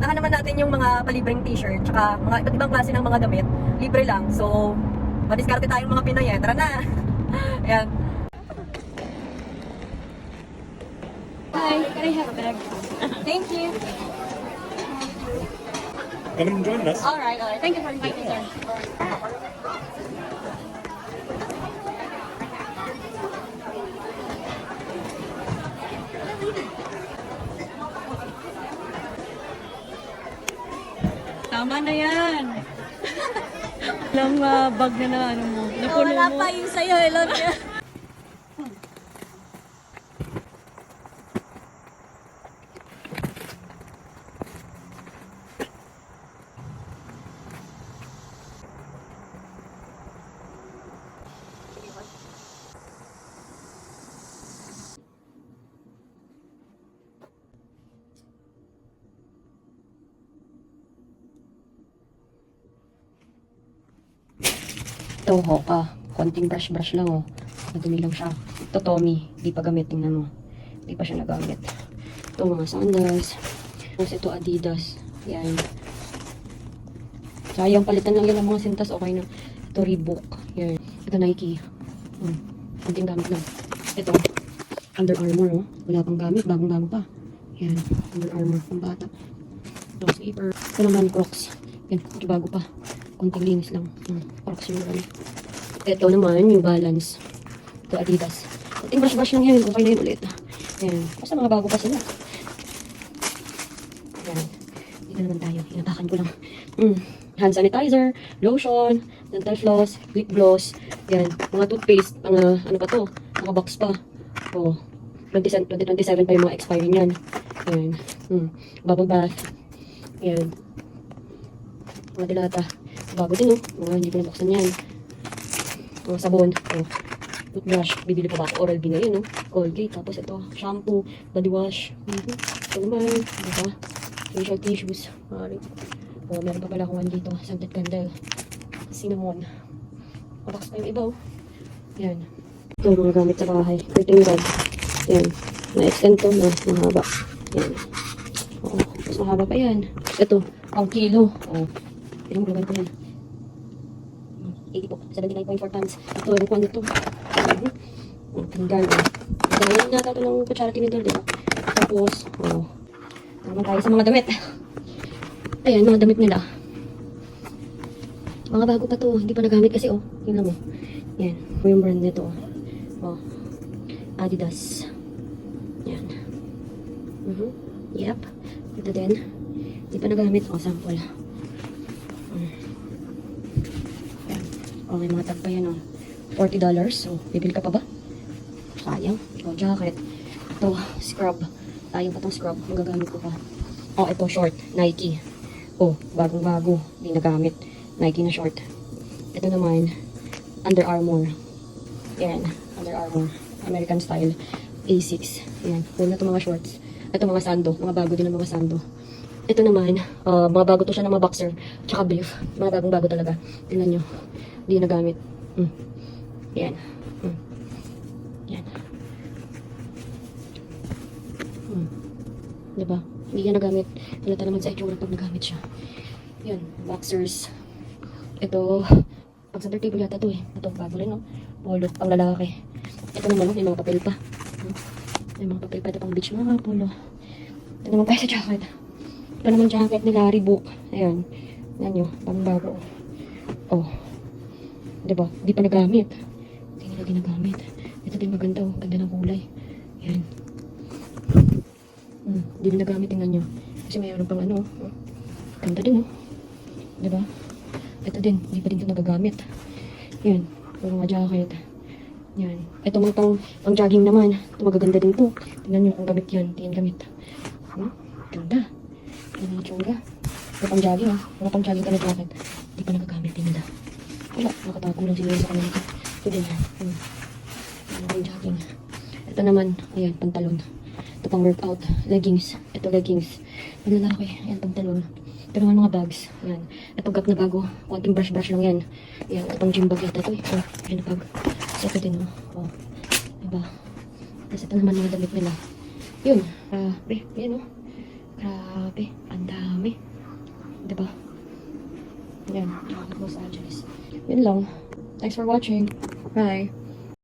puntahan naman natin yung mga palibreng t-shirt, tsaka mga iba't ibang klase ng mga damit. Libre lang. So, madiskarte tayong mga Pinoy eh. Tara na! Ayan. Hi, can I have a bag? Thank you. Come and join us. All right, all right. Thank you for inviting me. Tama na yan. Ilang uh, bag na na ano mo. Napuno wala mo. pa yung sa'yo. Hello niya. Ito, Hoka. Konting brush-brush lang, oh. Madumi lang siya. Ito, Tommy. Di pa gamit. Tingnan mo. Di pa siya nagamit. Ito, mga sandals. Tapos ito, Adidas. Yan. Sayang, palitan lang yan ng mga sintas. Okay na. Ito, Reebok. Yan. Ito, Nike. Hmm. Konting gamit lang. Ito, Under Armour, oh. Wala pang gamit. Bagong-bago pa. Yan. Under Armour. Pang bata. Ito, slipper. Ito naman, Crocs. Yan. Medyo bago pa. Konting linis lang. Hmm. Crocs yung ano. Ito naman, New Balance. Ito, Adidas. Konting brush-brush lang yan. Okay na yun ulit. Yan. Basta mga bago pa sila. Yan. Dito naman tayo. Inapakan ko lang. Mm. Hand sanitizer, lotion, dental floss, lip gloss. Yan. Mga toothpaste. Mga, ano pa to? Mga box pa. Oh. 20, 2027 pa yung mga expiry niyan. Yan. Mm. Bubble bath. Yan. Mga dilata. Bago din, oh. Mga hindi ko nabuksan yan. Mga sabon. Oh. Toothbrush. Bibili pa ba ako? Oral-B na yun, oh. Colgate. Tapos ito, shampoo, body wash. Ito naman. Diba? Facial tissues. Maaari. Oh, meron pa pala akong one dito. Scented candle. Cinnamon. Box pa yung iba, oh. Yan. Ito, mga gamit sa bahay. Curtain rod. Yan. Na-extend to na mahaba. Yan. Oo. Mas mahaba pa yan. Ito, pang kilo. Oh. Ilang global ko yan. 80 po. 79.4 tons. Ito, yung kwan ito. Ang. Oh. Ito, yun yata ito ng kutsara tinidor, di ba? Tapos, oh. Naman tayo sa mga damit. Ayan, mga damit nila. Mga bago pa to. Hindi pa nagamit kasi, oh. Tingnan mo. Yan. Ito yung brand nito, oh. Oh. Adidas. Yan. Mhm. Yep. Ito din. Hindi pa nagamit. Oh, sample. Mm. Yan. Okay, mga tag pa yan, oh. $40. So, bibili ka pa ba? Sayang. Ito, jacket. Ito, scrub. Sayang pa tong scrub. Magagamit ko pa. Oh, ito, short. Nike. Oh, bagong-bago. Hindi nagamit. Nike na short. Ito naman, Under Armour. Yan, Under Armour. American style. A6. Yan, na itong mga shorts. Ito mga sando. Mga bago din ng mga sando. Ito naman, ah, mga bago to siya ng mga boxer. Tsaka brief. Mga bagong bago talaga. Tingnan nyo. Hindi nagamit. Mm. Yan. Mm. Yan. Mm. Diba? Hindi yan nagamit. Halata naman sa itsura pag nagamit siya. Yan. Boxers. Ito. Pag center table yata to eh. Ito, bago rin no. Polo. Pang lalaki. Ito naman no. May mga papel pa. Hmm. May mga papel pa. Ito pang beach. Mga polo. Ito naman tayo sa jacket. Ito naman jacket nila. Reebok. Ayan. Yan nyo. Pang bago. Oh. Diba? Hindi pa nagamit. Hindi nila ginagamit. Ito din maganda oh. Ganda ng kulay. Yan. Hmm. Hindi nila gamit. Tingnan nyo. Kasi mayroon pang ano. oh. Ganda din oh. Diba? Ito din, hindi pa din ito nagagamit. Yan, yung mga jacket. Yan. Ito mga pang, pang jogging naman. Ito magaganda din to. Tingnan nyo kung gamit yan. Hindi yan gamit. Hmm? Ganda. Yan yung tsura. Ito pang jogging ah. Mga pang jogging ka na jacket. Hindi pa nagagamit din nila. Wala, nakatago lang sila sa kanila. Ito din yan. Yan pang jogging. Ito naman, ayan, pantalon. Ito pang workout. Leggings. Ito leggings. Pag lalaki, ayan, pantalon. Ito naman mga bags. Yan. Ito gap na bago. Konting brush-brush lang yan. Yan. Ito pang gym bag yata ito. Oh, yan na bag. So, ito din oh. oh. Diba? Tapos ito naman mga damit nila. Yun. Grabe. Yan oh. Grabe. Dami. Diba? Yan. Los Angeles. Yun lang. Thanks for watching. Bye.